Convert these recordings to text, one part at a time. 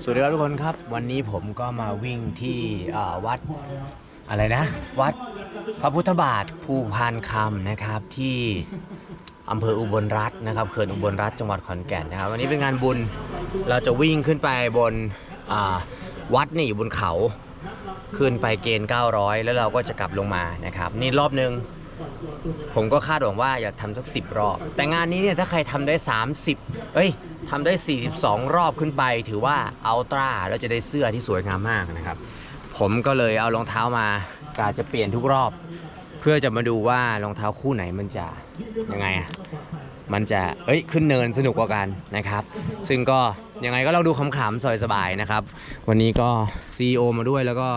สวัสดีครับทุกคนครับ วันนี้ผมก็มาวิ่งที่วัดอะไรนะ วัดพระพุทธบาทภูพานคำนะครับที่อำเภออุบลรัตน์นะครับเขื่อนอุบลรัตน์จังหวัดขอนแก่นนะครับ วันนี้เป็นงานบุญเราจะวิ่งขึ้นไปบนวัดนี่อยู่บนเขาขึ้นไปเกณฑ์ 900 แล้วเราก็จะกลับลงมานะครับ นี่รอบนึงผมก็คาดหวังว่าอยากทำสัก 10 รอบ แต่งานนี้เนี่ยถ้าใครทำได้ 30 เอ้ย ทำได้ 42 รอบขึ้นไปถือว่าอัลตร้าแล้วจะได้เสื้อที่สวยงามมากนะครับ ผมก็เลยเอารองเท้ามากาจะเปลี่ยนทุกรอบ เพื่อจะมาดูว่ารองเท้าคู่ไหนมันจะยังไงอะมันจะเอ้ยขึ้นเนินสนุกกว่ากันนะครับ ซึ่งก็ยังไงก็เราดูขำๆสบายๆนะครับ วันนี้ก็ CEO มาด้วยแล้วก็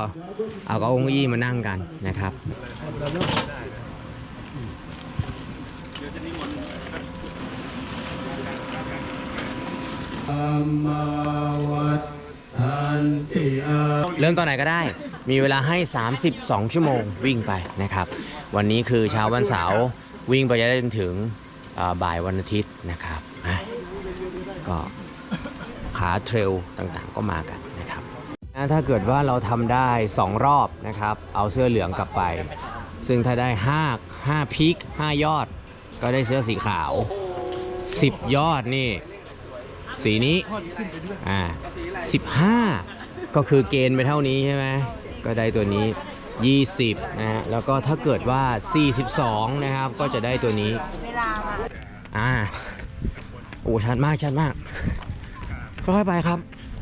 เอาก้าองอี้มานั่งกันนะครับ เริ่มตอนไหนก็ได้ มีเวลาให้ 32 ชั่วโมงวิ่งไปนะครับ วันนี้คือเช้าวันเสาร์วิ่งไปได้จนถึงบ่ายวันอาทิตย์นะครับ ก็ขาเทรลต่างๆก็มากันนะครับ ถ้าเกิดว่าเราทำได้ 2 รอบนะครับ เอาเสื้อเหลืองกลับไป ซึ่งถ้าได้ 5 5พีค5ยอด ก็ได้เสื้อสีขาว 10 ยอดนี่ สีนี้อ่า15ก็คือเกณฑ์ไปเท่านี้ใช่ไหมก็ได้ตัวนี้ 20นะฮะแล้วก็ถ้าเกิดว่า 42 นะครับ ก็จะได้ตัวนี้เวลามาอ่าโอ้ชัดมากชัดมากค่อยๆไปครับ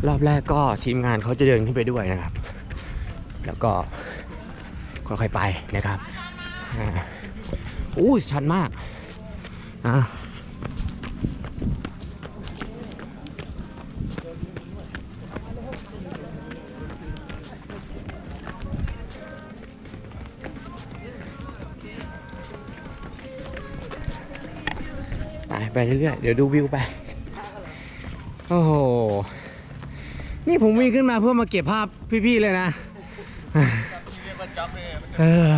รอบแรกก็ทีมงานเขาจะเดินขึ้นไปด้วยนะครับ แล้วก็ค่อยๆไปนะครับอ่าอู้ชัดมากอ่า ไปเรื่อยๆ เดี๋ยวดูวิวไป โอ้โห นี่ผมวิ่งขึ้นมาเพื่อมาเก็บภาพพี่ๆเลยนะเออ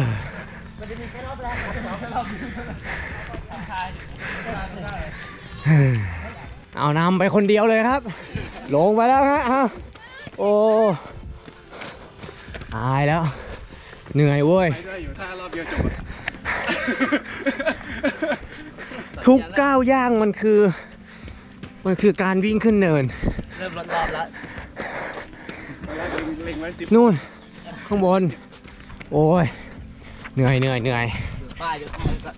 เอานำไปคนเดียวเลยครับ ลงไปแล้วฮะโอ้ตายแล้ว เหนื่อยเว้ยทุ กก้าวย่างมันคือ มันคือการวิ่งขึ้นเนิน เริ่มรอบๆแล้วนู่น ข้างบน โอ้ย เหนื่อยเหนื่อยเหนื่อยป้ายเดี๋ยวก็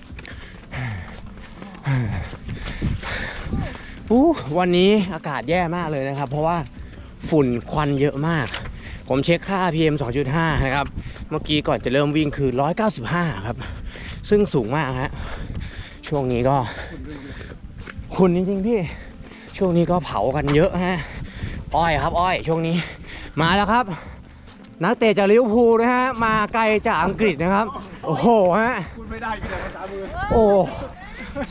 อู้วันนี้อากาศแย่มากเลยนะครับ เพราะว่าฝุ่นควันเยอะมาก ผมเช็คค่า PM 2.5 นะครับ เมื่อกี้ก่อนจะเริ่มวิ่งคือ 195 ครับ ซึ่งสูงมากฮะ ช่วงนี้ก็คุณจริงๆพี่ ช่วงนี้ก็เผากันเยอะฮะ อ้อยครับ อ้อย ช่วงนี้ มาแล้วครับ นักเตะจากลิเวอร์พูลนะฮะ มาไกลจากอังกฤษนะครับ โอ้โหฮะพูดไม่ได้กินแต่ภาษามือโอ้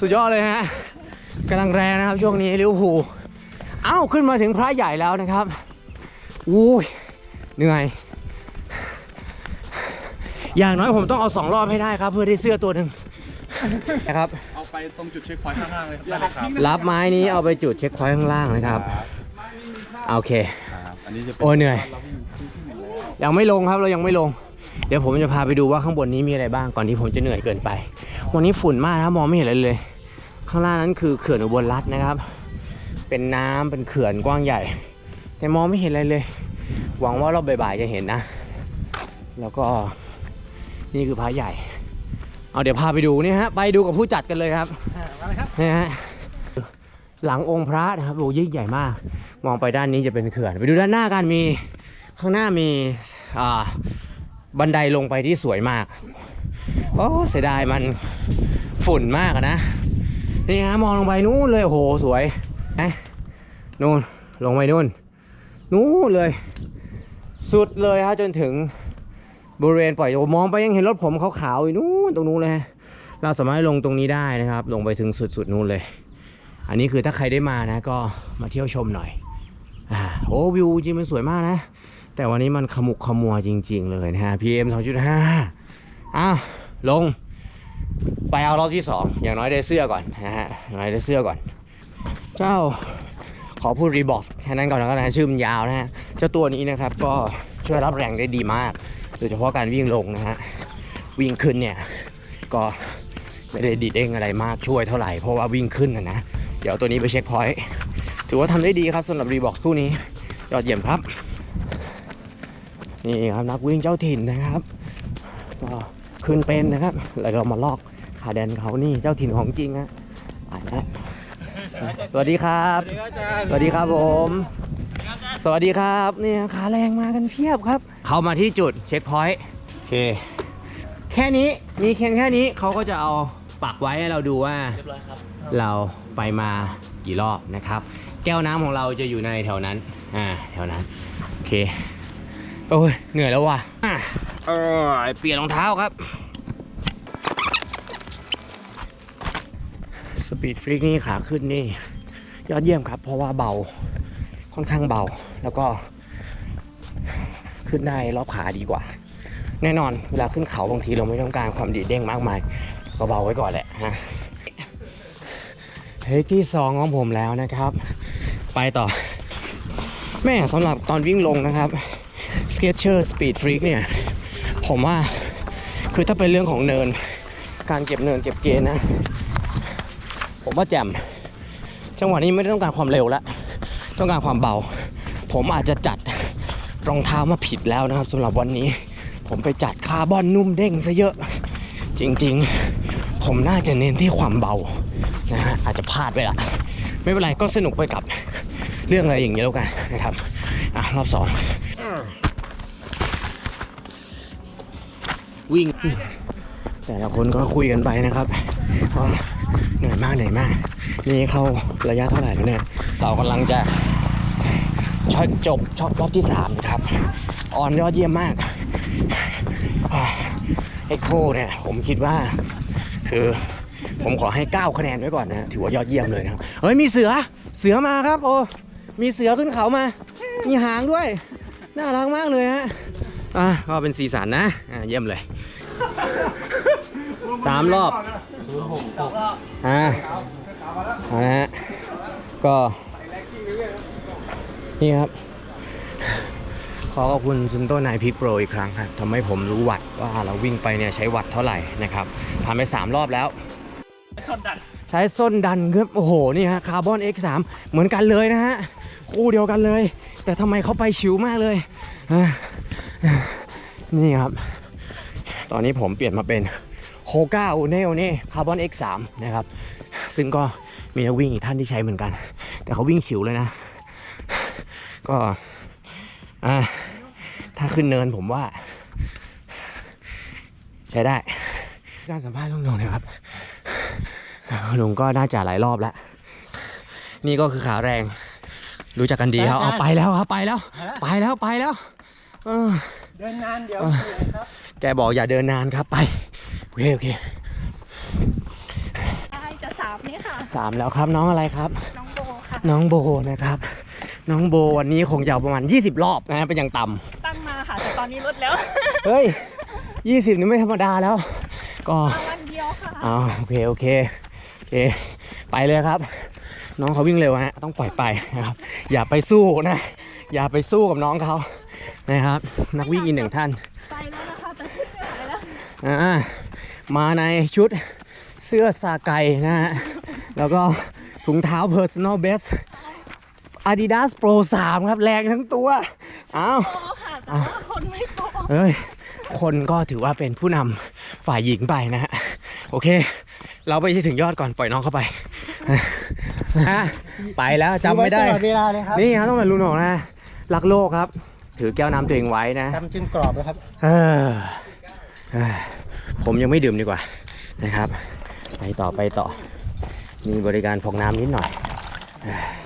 สุดยอดเลยฮะกำลังแรงนะครับช่วงนี้ลิเวอร์พูลเอ้าขึ้นมาถึงพระใหญ่แล้วนะครับอุ้ยเหนื่อย อย่างน้อยผมต้องเอาสองรอบให้ได้ครับ เพื่อได้เสื้อตัวหนึ่ง นะครับ เอาไปตรงจุดเช็คพอยต์ข้างล่างเลยได้เลยครับรับไม้นี้เอาไปจุดเช็คพอยต์ข้างล่างนะครับ โอเค ครับอันนี้จะเป็นโอ้ยเหนื่อย ยังไม่ลงครับเรายังไม่ลง เดี๋ยวผมจะพาไปดูว่าข้างบนนี้มีอะไรบ้างก่อนที่ผมจะเหนื่อยเกินไป วันนี้ฝุ่นมากนะครับมองไม่เห็นอะไรเลย ข้างล่างนั้นคือเขื่อนอุบลรัตน์นะครับ เป็นน้ำเป็นเขื่อนกว้างใหญ่ แต่มองไม่เห็นอะไรเลย หวังว่ารอบบ่ายๆจะเห็นนะ แล้วก็นี่คือพระใหญ่ เอาเดี๋ยวพาไปดูนี่ฮะไปดูกับผู้จัดกันเลยครับนี่ฮะหลังองค์พระนะครับโอ้ยิ่งใหญ่มาก มองไปด้านนี้จะเป็นเขื่อน ไปดูด้านหน้ากันมีข้างหน้ามีอ่าบันไดลงไปที่สวยมากโอ้เสียดายมันฝุ่นมากอะนะนี่ฮะมองลงไปนู้นเลยโอ้โหสวยนะนู่นลงไปนู่นนู้นเลย สุดเลยฮะจนถึงบริเวณปล่อยโอ้มองไปยังเห็นรถผมขาวๆอยู่นู้ นตรงนู้นเลยเราสามารถลงตรงนี้ได้นะครับ ลงไปถึงสุดๆนู้นเลย อันนี้คือถ้าใครได้มานะก็มาเที่ยวชมหน่อยอ่าโอ้วิวจริงมันสวยมากนะ แต่วันนี้มันขมุกขมัวจริง ๆ เลยนะฮะ PM 2.5อ้าวลง ไปเอารอบที่สองอย่างน้อยได้เสื้อก่อนนะฮะอย่างน้อยได้เสื้อก่อน เจ้าขออพูดรีบอกแค่นั้นก่อนแล้วกันนะชื่อมันยาวนะฮะ เจ้าตัวนี้นะครับก็ช่วยรับแรงได้ดีมาก โดยเฉพาะการวิ่งลงนะฮะ วิ่งขึ้นเนี่ย ก็ไม่ได้ดีดเด้งอะไรมากช่วยเท่าไหร่เพราะว่าวิ่งขึ้นนะนะ เดี๋ยวตัวนี้ไปเช็คพอยต์ถือว่าทำได้ดีครับสำหรับรีบอกคู่นี้ ยอดเยี่ยมครับ นี่ครับนักวิ่งเจ้าถิ่นนะครับ ก็ขึ้นเป็นนะครับ แล้วเรามาลอกขาแดนเขานี่เจ้าถิ่นของจริงฮะไปนะสวัสดีครับ สวัสดีครับผม สวัสดีครับเนี่ยขาแรงมากันเพียบครับ เข้ามาที่จุดเช็คพอยต์โอเค แค่นี้มีเพียงแค่นี้เขาก็จะเอาปักไว้ให้เราดูว่า เรียบร้อยครับเราไปมากี่รอบนะครับ แก้วน้ำของเราจะอยู่ในแถวนั้นอ่าแถวนั้นโอเคโอ้ยเหนื่อยแล้วว่ะอะเออเปลี่ยนรองเท้าครับ สปีดฟลิกนี่ขาขึ้นนี่ ยอดเยี่ยมครับ เพราะว่าเบาค่อนข้างเบา แล้วก็ขึ้นได้รอบขาดีกว่า แน่นอนเวลาขึ้นเขาบางทีเราไม่ต้องการความดีเด้งมากมายก็เบาไว้ก่อนแหละฮะเทคที่สองของผมแล้วนะครับ ไปต่อ แม่สำหรับตอนวิ่งลงนะครับ Sketcher Speed Freak เนี่ย ผมว่าคือถ้าเป็นเรื่องของเนิน การเก็บเนินเก็บเกณฑ์นะ ผมว่าแจ่มจังหวะนี้ไม่ได้ต้องการความเร็วล้วต้องการความเบา ผมอาจจะจัดรองเท้ามาผิดแล้วนะครับสำหรับวันนี้ ผมไปจัดคาร์บอนนุ่มเด้งซะเยอะ จริงๆ ผมน่าจะเน้นที่ความเบานะฮะอาจจะพลาดไปละไม่เป็นไรก็สนุกไปกับเรื่องอะไรอย่างนี้แล้วกันนะครับอะรอบสองวิ่ง แต่ละคนก็คุยกันไปนะครับเหนื่อยมากเหนื่อยมาก นี่เข้าระยะเท่าไหร่แล้วเนี่ยเรากำลังจะชอจบชอบรอบที่3ครับออนยอดเยี่ยมมาก เอ็กโคเนี่ยผมคิดว่า คือผมขอให้ 9 คะแนนไว้ก่อนนะถือว่ายอดเยี่ยมเลยนะครับเฮ้ยมีเสือเสือมาครับ โอ้มีเสือขึ้นเขามา มีหางด้วย น่ารักมากเลยฮะอะก็เป็นสีสันนะอะเยี่ยมเลยสามรอบอ่านะฮะก็นี่ครับ ขอขอบคุณซุนโตนายพิกโปรอีกครั้งครับทำให้ผมรู้วัดว่าเราวิ่งไปเนี่ยใช้วัดเท่าไหร่นะครับผ่านไป 3 รอบแล้ว ใช้ส้นดันครับโอ้โหนี่ฮะคาร์บอน X3 เหมือนกันเลยนะฮะคู่เดียวกันเลย แต่ทำไมเขาไปชิวมากเลยอะนี่ครับ ตอนนี้ผมเปลี่ยนมาเป็นโฮก้าโอเนลนี่คาร์บอน X3 นะครับ ซึ่งก็มีนักวิ่งอีกท่านที่ใช้เหมือนกัน แต่เขาวิ่งฉิวเลยนะ ก็ อ่าถ้าขึ้นเนินผมว่า ใช้ได้การสัมภาษณ์ลุงหนงนะครับลุงก็น่าจะหลายรอบแล้ว นี่ก็คือขาแรง รู้จักกันดีครับเอาไปแล้วครับไปแล้ว ไปแล้วไปแล้วเออเดินนานเดี๋ยวเออเหนื่อยครับ แกบอกอย่าเดินนานครับไปโอเคโอเคใช่จะสามนี่ค่ะสามแล้วครับน้องอะไรครับ น้องโบค่ะ น้องโบนะครับ น้องโบวันนี้คงจะเอาประมาณ 20 รอบนะฮะเป็นอย่างต่ำตั้งมาค่ะ แต่ตอนนี้ลดแล้ว เฮ้ย 20 นี่ไม่ธรรมดาแล้ว ก็มาวันเดียวค่ะเอาโอเคโอเคโอเค ไปเลยครับ น้องเขาวิ่งเร็วฮะต้องปล่อยไปนะครับ อย่าไปสู้นะ อย่าไปสู้กับน้องเขานะครับ นักวิ่งอีกหนึ่งท่านไปแล้วนะคะแต่ขึ้นไม่ไหวแล้วอ่ามาในชุดเสื้อซาไกนะฮะแล้วก็ถุงเท้า Personal Best Adidas Pro 3 ครับแรงทั้งตัว อ้าวโตค่ะแต่ว่าคนไม่โตเอ้ย คนก็ถือว่าเป็นผู้นำฝ่ายหญิงไปนะฮะ โอเค เราไปถึงยอดก่อนปล่อยน้องเข้าไปฮะไปแล้วจำไม่ได้ตลอดเวลาเลยครับนี่ครับต้องเป็นลุงหนงนะ รักโลกครับ ถือแก้วน้ำตัวเองไว้นะ ทำจนกรอบแล้วครับเออเออผมยังไม่ดื่มดีกว่านะครับ ไปต่อไปต่อ มีบริการฟองน้ำนิดหน่อยเออเออเออ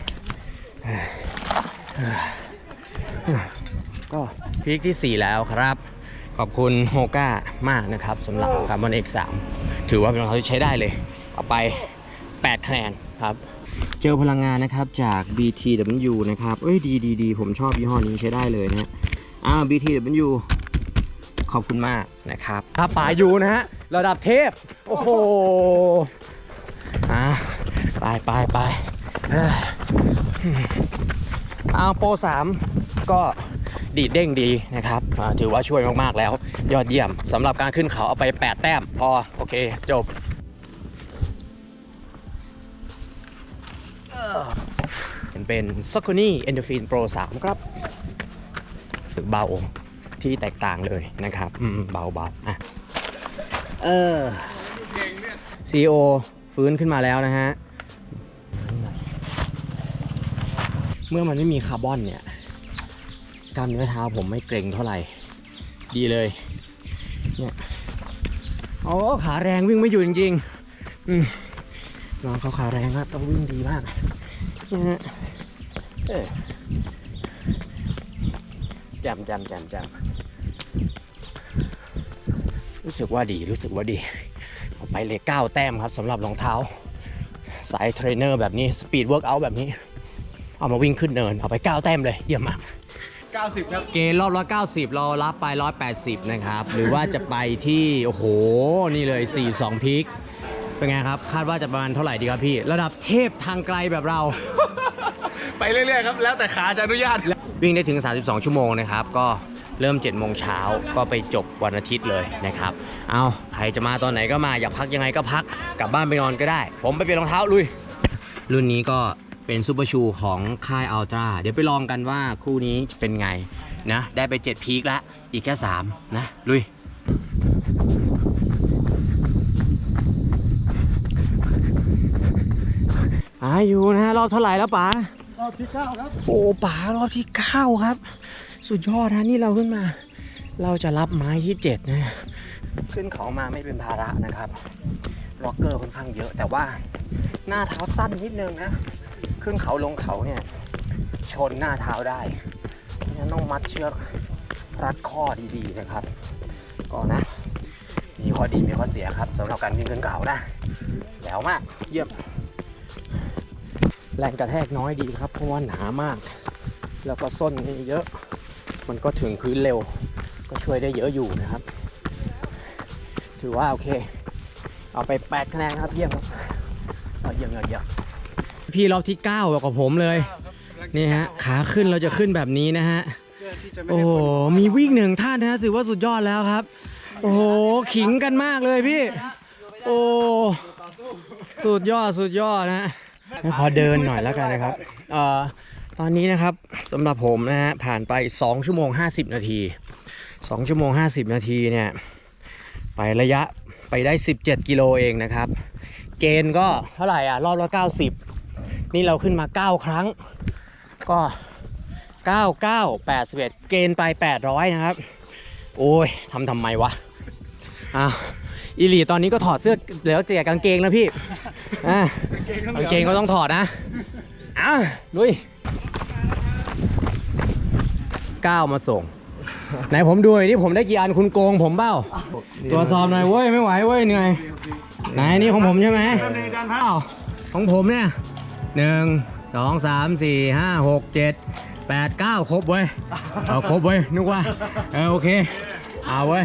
ก็พีคที่ 4 แล้วครับ ขอบคุณโฮก้ามากนะครับสำหรับคาร์บอน X3 ถือว่าเป็นรองเท้าที่ใช้ได้เลย เอาไป 8 คะแนนครับ เจลพลังงานนะครับจาก BTW นะครับ เอ้ยดีดีดีผมชอบยี่ห้อนี้ใช้ได้เลยนะฮะอ้าว BTW ขอบคุณมากนะครับอาป่าอยู่นะฮะ ระดับเทพ โอ้โหอ่าไปไปไป เอาโปรสามก็ดีดเด้งดีนะครับถือว่าช่วยมาก ๆ แล้ว ยอดเยี่ยมสำหรับการขึ้นเขาเอาไป 8 แต้ม พอ โอเค จบเอ่อเป็น s o c o n y Endorphin Pro 3ครับเบาที่แตกต่างเลยนะครับอืมเบาอะเออ CEO ฟื้นขึ้นมาแล้วนะฮะ เมื่อมันไม่มีคาร์บอนเนี่ยกล้ามเนื้อเท้าผมไม่เกร็งเท่าไหร่ ดีเลย เนี่ยโอ้ขาแรงวิ่งไม่อยู่จริงๆน้องเขาขาแรงครับต้องวิ่งดีมากนะฮะจำจำจำจำรู้สึกว่าดีรู้สึกว่าดี เอาไปเลยเก้าแต้มครับสำหรับรองเท้า สายเทรนเนอร์แบบนี้ สปีดเวิร์กอัแบบนี้ เอามาวิ่งขึ้นเนินเอาไป 9 แต้มเลย เยี่ยมมาก 90 ครับ เกณฑ์รอบละ90 เรารับไป 180 นะครับ หรือว่าจะไปที่ โอ้โห นี่เลย 42พีคเป็นไงครับ คาดว่าจะประมาณเท่าไหร่ดีครับพี่ ระดับเทพทางไกลแบบเรา ไปเรื่อยๆครับ แล้วแต่ขาจะอนุญาต วิ่งได้ถึง 32 ชั่วโมงนะครับ ก็เริ่ม7โมงเช้าก็ไปจบวันอาทิตย์เลยนะครับ เอาใครจะมาตอนไหนก็มา อยากพักยังไงก็พัก กลับบ้านไปนอนก็ได้ ผมไปเปลี่ยนรองเท้าลุย รุ่นนี้ก็ เป็นซูเปอร์ชูของค่ายอัลตร้าเดี๋ยวไปลองกันว่าคู่นี้เป็นไงนะ ได้ไป 7 พีคแล้ว อีกแค่ 3 นะ ลุยอาอยู่นะฮะรอบเท่าไหร่แล้วป๋ารอบที่9ครับ โอ้ป๋ารอบที่9ครับ สุดยอดนะนี่เราขึ้นมา เราจะรับไม้ที่7นะ ขึ้นเขามาไม่เป็นภาระนะครับล็อกเกอร์ค่อนข้างเยอะแต่ว่าหน้าเท้าสั้นนิดนึงนะ ขึ้นเขาลงเขาเนี่ยชนหน้าเท้าได้งั้นต้องมัดเชือกรัดข้อดีๆนะครับ ก่อนนะ มีข้อดีมีข้อเสียครับสำหรับการวิ่งขึ้นเขานะแจ๋วมากเยี่ยมแรงกระแทกน้อยดีครับ เพราะว่าหนามาก แล้วก็ส้นนี่เยอะ มันก็ถึงพื้นเร็ว ก็ช่วยได้เยอะอยู่นะครับ ถือว่าโอเค เอาไป 8 คะแนนครับเยี่ยมครับยอดเยี่ยมยอดเยี่ยม พี่รอบที่9กับผมเลย นี่ฮะ ขาขึ้นเราจะขึ้นแบบนี้นะฮะเพื่อที่จะไม่โอ้ได้โหผลมีวิ่งหนึ่งท่านนะถือว่าสุดยอดแล้วครับ โอ้โห ขิงกันมากเลยพี่ โอ้ สุดยอด สุดยอดนะขอเดินหน่อยแล้วกันนะครับ เอ่อ ตอนนี้นะครับสำหรับผมนะฮะ ผ่านไป 2 ชั่วโมง 50 นาที 2 ชั่วโมง 50 นาทีเนี่ย ไประยะไปได้ 17 กิโลเองนะครับ เกณฑ์ก็เท่าไหร่อะ รอบละ90 นี่เราขึ้นมา 9 ครั้ง ก็ 99 81 เกณฑ์ไป 800 นะครับ โอ้ยทำทำไมวะอ้าวอีหลีตอนนี้ก็ถอดเสื้อเหลือแต่กางเกงนะพี่อ่ากางเกงก็ต้องถอดนะอ้าวลุยก้าวมาส่ง ไหนผมดูหน่อยที่ผมได้กี่อันคุณโกงผมเปล่าตรวจสอบหน่อยเว้ยไม่ไหวเว้ยเหนื่อยไหนนี่ของผมใช่ไหมของผมเนี่ย หนึ่งสองสามสี่ห้าหกเจ็ดแปดเก้าครบเว้ยเอาครบเว้ยนึกว่าเออโอเค เอาเว้ย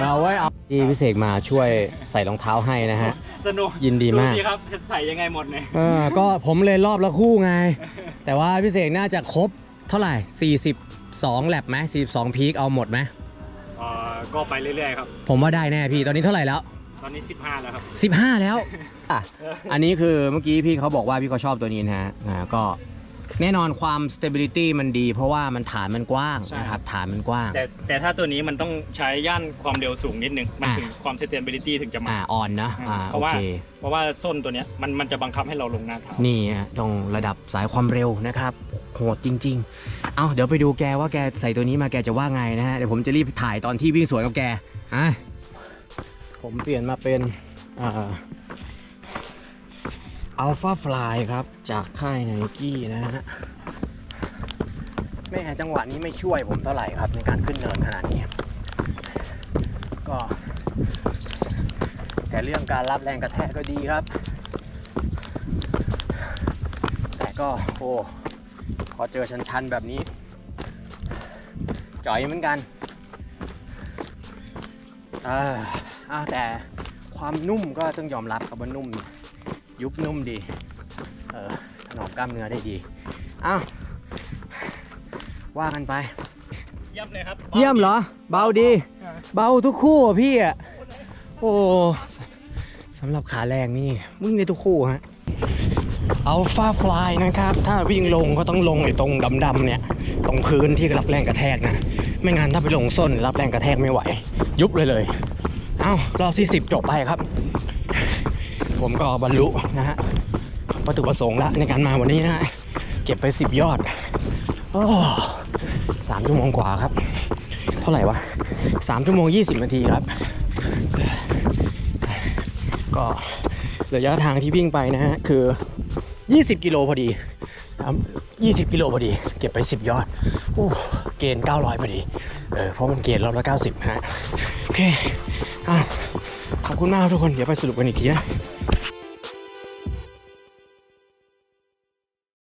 เอาเว้ยเอาที่พิเศษมาช่วยใส่รองเท้าให้นะฮะ สนุกยินดีมากสิครับใส่ยังไงหมดเนี่ยเออก็ผมเลยรอบละคู่ไง แต่ว่าพิเศษน่าจะครบเท่าไหร่ 42แลบไหม42 พีคเอาหมดไหม เอ่อก็ไปเรื่อยๆครับ ผมว่าได้แน่พี่ ตอนนี้เท่าไหร่แล้วต อนนี้ 15 แล้วครับ 15 แล้วอะอันนี้คือเมื่อกี้พี่เขาบอกว่าพี่เขาชอบตัวนี้นะฮะอ่าก็แน่นอนความ stability มันดี เพราะว่ามันฐานมันกว้างใช่ นะครับฐานมันกว้าง แต่แต่ถ้าตัวนี้มันต้องใช้ย่านความเร็วสูงนิดนึง มันอ่า ถึงความ stability ถึงจะมา อ่าอ่อนนะอ่าเพโอราะว่า เคเพราะว่าส้นตัวเนี้ยมันมันจะบังคับให้เราลงหน้าเท้านี่ฮะต้องระดับสายความเร็วนะครับโหดจริง ๆ เอาเดี๋ยวไปดูแกว่าแกใส่ตัวนี้มาแกจะว่าไงนะฮะเดี๋ยวผมจะรีบถ่ายตอนที่วิ่งสวนกับแกอะ ผมเปลี่ยนมาเป็นอัลฟาฟลายครับ จากค่ายไนกี้นะฮะแม่จังหวะนี้ไม่ช่วยผมเท่าไหร่ครับ ในการขึ้นเนินขนาดนี้ ก็ แต่เรื่องการรับแรงกระแทกก็ดีครับ แต่ก็โอ้พอเจอชันๆแบบนี้จ่อยเหมือนกันอ่า อ่าแต่ความนุ่มก็ต้องยอมรับครับว่านุ่ม ยุบนุ่มดี เออนอมกล้ามเนื้อได้ดีอ้าวว่ากันไป เยี่ยมเลยครับเยี่ยมเหรอ เบาดี เบาทุกคู่อะพี่อะ โอ้สสำหรับขาแรงนี่ วิ่งได้ทุกคู่ฮะอัลฟาฟลายนะครับ ถ้าวิ่งลงก็ต้องลงไอ้ตรงดำๆเนี่ย ตรงพื้นที่รับแรงกระแทกนะ ไม่งั้นถ้าไปลงส้นรับแรงกระแทกไม่ไหว ยุบเลยเลยเอ้ารอบที่ 10 จบไปครับ ผมก็บรรลุนะฮะวัตถุประสงค์ละในการมาวันนี้นะฮะเก็บไป 10 ยอดโอ้สามชั่วโมงกว่าครับ เท่าไหร่วะสามชั่วโมง 20 นาทีครับ ก็ระยะทางที่วิ่งไปนะฮะคือ 20 กิโลพอดีครับ20 กิโลพอดี เก็บไป 10 ยอดโอ้เกณฑ์ 900 พอดี เออเพราะมันเกณฑ์รอบละ90นะฮะ โอเคอ้าว ขอบคุณมากทุกคน เดี๋ยวไปสรุปกันอีกทีนะ